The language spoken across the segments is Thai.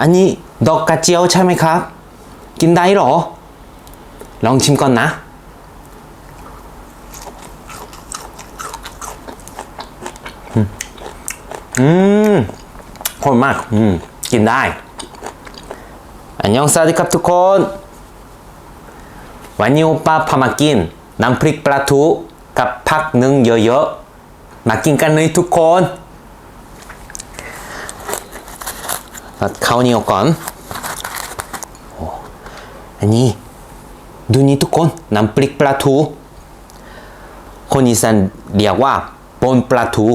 อันนี้ดอกกระเจียวใช่ไหมครับ กินได้หรอ ลองชิมก่อนนะ อืมอืมมาก อืม กินได้อันยองสวัสดีครับทุกคน วันนี้โอป้าพามากินน้ำพริกปลาทูกับผักนึ่งเยอะๆ มากินกันเลยทุกคนัดข้าวเหนียวก่อนอ้อันนี้ดูนี่ทุกคนน้ำพริกปลาทูคนอีสานเรียกว่าปนปลาทู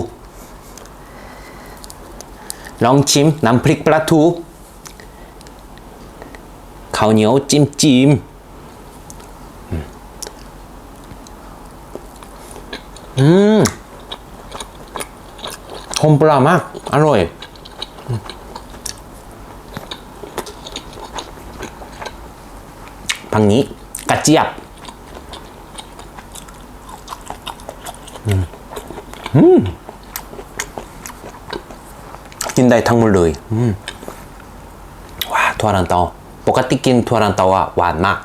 ลองชิมน้ำพริกปลาทูข้าวเหนียวจิ้มจิ้มอืมหอมปลามาก อร่อย พังนี้กระเจี๊ยบอืมอืมกินได้ทั้งหมดเลยอืมว้าถั่วลันเตาปกติกินถั่วลันเตาอะหวานมาก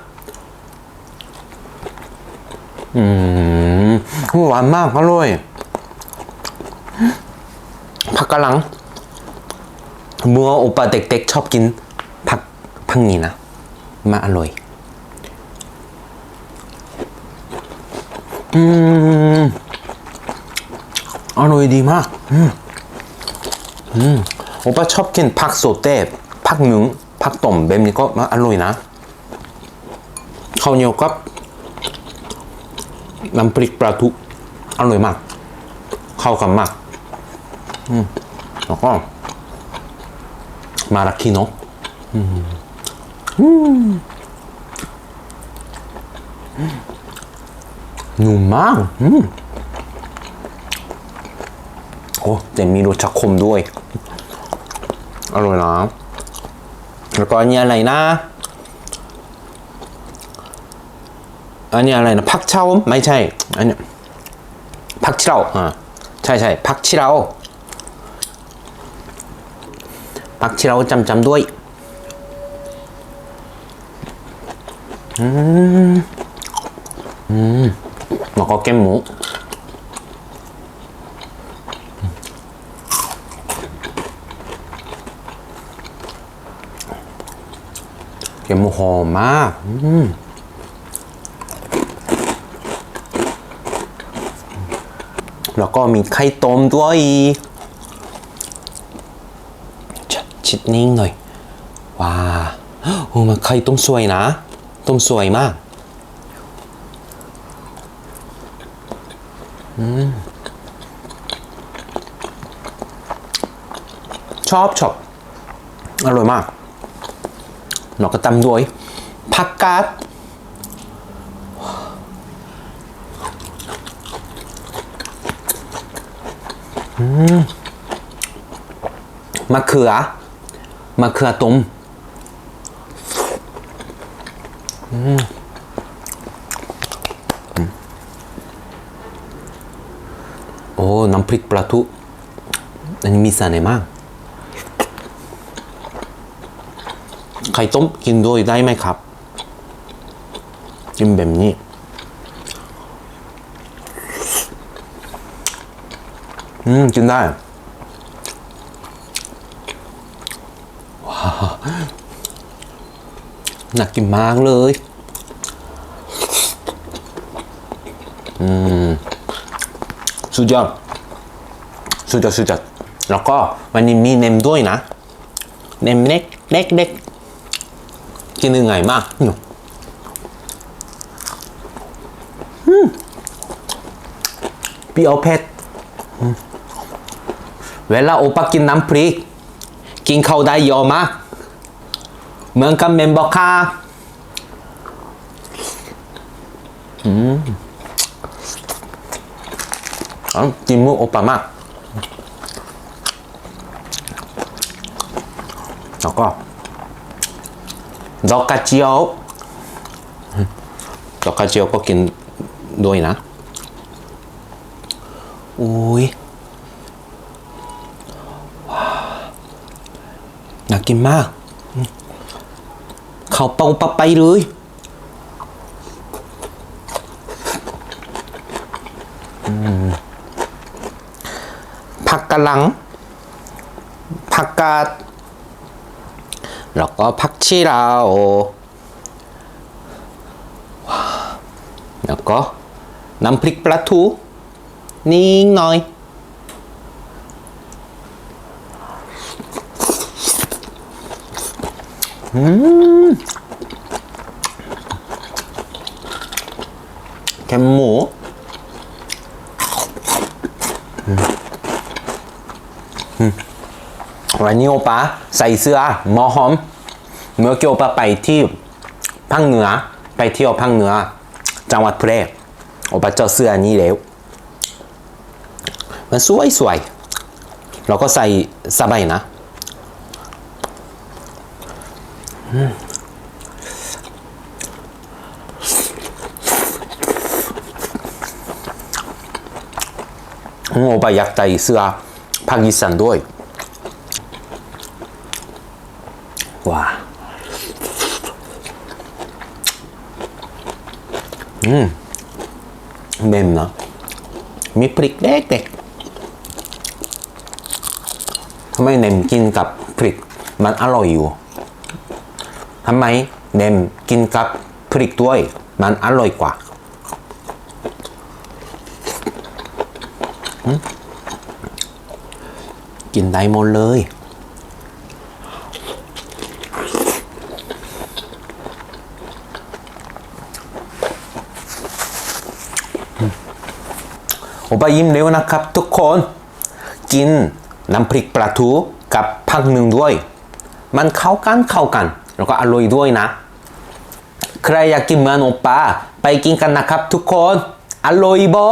อืมหวานมากอร่อยผักกะหลังเมื่อโอปาเด็กๆชอบกินผักพังนี้นะมาอร่อย อืมอร่อยดีมาก อืมอืมโอป้าชอบกินผักโซเต้ผักหนึ่งผักต้มแบบนี้ก็มาอร่อยนะข้าวเหนียวกับน้ำพริกปลาทูอร่อยมาก เข้ากันมากอืมแล้วก็มาราคิโนอืมอืม นุ่มมากอืมโอ้แต่มีรสชาติคมด้วย อร่อยนะแล้วก็อันนี้อะไรนะ อันนี้อะไรนะผักเช่าไม่ใช่ อันนี้ผักเช่าอ่าใช่ใช่ผักเช่าผักเช่าจำจำด้วย อืม อืม แล้วก็แก้มหมูแก้มหมูหอมมากอืมแล้วก็มีไข่ต้มด้วยชชิดนิ่งหน่อยว้าโอ้มันไข่ต้มสวยนะ ต้มสวยมาก ชอบชอบอร่อยมากแล้วก็ตำด้วยผักกาดมะเขือมะเขือต้มโอ้น้ำพริกปลาทูอันนี้มีเสน่ห์มาก ไข่ต้มกินด้วยได้ไหมครับ กินแบบนี้ อืม กินได้ว้าวน่ากินมากเลย อืม สุดยอด สุดยอดสุดยอดแล้วก็วันนี้มีเนมด้วยนะ เนมเล็กเล็กเล็กกินยังไงมากเนี่ยอืมเปรี้ยวเผ็ดอืมเวลาโอปากินน้ำพริก กินข้าวได้เยอะมากเหมือนกับเมมบอกค่ะอืม อ๋อกินมือโอปามากแล้วก็ดอกกระเจียวดอกกระเจียวก็กินด้วยนะอุ้ยว้าวน่ากินมาก เขาเป้าปะไปเลย ผักกะหลังผักกาดแล้วก็ผักชีลาวว้าวแล้ วันนี้โอปาใส่เสื้อหมอหอม เมื่อกี้โอปาไปที่ภาคเหนือ ไปเที่ยวภาคเหนือ จังหวัดแพร่โอปาเจอเสื้อนี้แล้ว มันสวยสวยเราก็ใส่สบายนะอืมโอปาอยากใส่เสื้อ ภาคอีสานด้วยว้าอืมเม็มนะมีพริกเล็กๆทำไมเนมกินกับพริกมันอร่อยอยู่ทำไมเนมกินกับพริกด้วย มันอร่อยกว่า กินได้หมดเลย โอปายิ้มเร็วนะครับทุกคน กินน้ำพริกปลาทูกับผักหนึ่งด้วย มันเข้ากันเข้ากัน แล้วก็อร่อยด้วยนะ ใครอยากกินเหมือนโอปาไปกินกันนะครับทุกคน อร่อยบอ